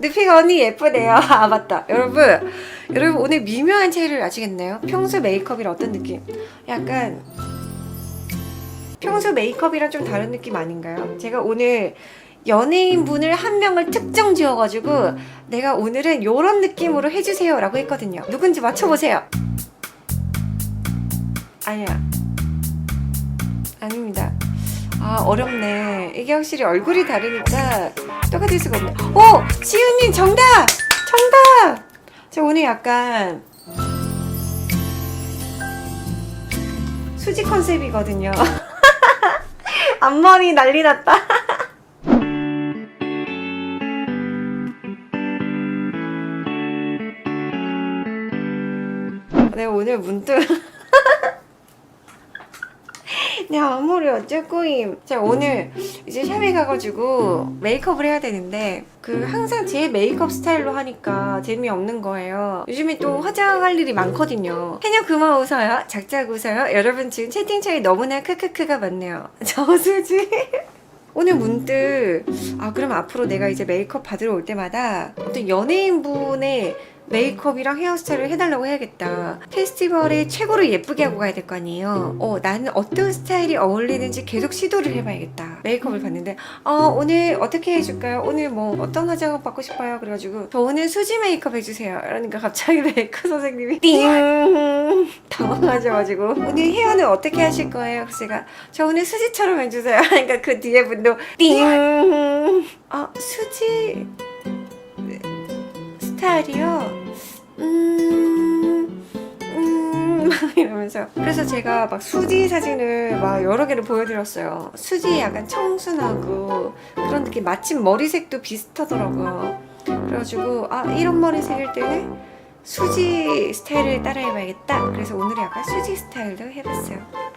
느피가 언니 예쁘네요. 아 맞다. 여러분, 여러분 오늘 미묘한 차이를 아시겠나요? 평소 메이크업이랑 어떤 느낌? 약간 평소 메이크업이랑 좀 다른 느낌 아닌가요? 제가 오늘 연예인 분을 한 명을 특정 지어가지고 내가 오늘은 이런 느낌으로 해주세요 라고 했거든요. 누군지 맞춰보세요. 아니야. 아닙니다. 아 어렵네. 이게 확실히 얼굴이 다르니까 똑같을 수가 없네. 오 시은님 정답 정답. 저 오늘 약간 수지 컨셉이거든요. 앞머리 난리 났다. 내가 오늘 문득 내 앞머리 어쩔 거임. 제가 오늘 이제 샵에 가가지고 메이크업을 해야 되는데 그 항상 제 메이크업 스타일로 하니까 재미없는 거예요. 요즘에 또 화장할 일이 많거든요. 해녀 그만 웃어요. 작작 웃어요. 여러분 지금 채팅창에 너무나 크크크가 많네요. 저수지. 오늘 문득 아 그럼 앞으로 내가 이제 메이크업 받으러 올 때마다 어떤 연예인분의 메이크업이랑 헤어스타일을 해달라고 해야겠다. 페스티벌에 최고로 예쁘게 하고 가야 될 거 아니에요. 어, 나는 어떤 스타일이 어울리는지 계속 시도를 해봐야겠다. 메이크업을 봤는데, 어, 오늘 어떻게 해줄까요? 오늘 뭐 어떤 화장을 받고 싶어요? 그래가지고, 저 오늘 수지 메이크업 해주세요. 이러니까 갑자기 메이크업 선생님이 띵! 당황하셔가지고, 오늘 헤어는 어떻게 하실 거예요? 그래서 제가, 저 오늘 수지처럼 해주세요. 그러니까 그 뒤에 분도 띵! 아, 수지. 스타일이요? 음, 음, 막 이러면서. 그래서 제가 막 수지 사진을 막 여러 개를 보여드렸어요. 수지 약간 청순하고 그런 느낌. 마침 머리색도 비슷하더라고요. 그래가지고, 아, 이런 머리색일 때는 수지 스타일을 따라해봐야겠다. 그래서 오늘 약간 수지 스타일도 해봤어요.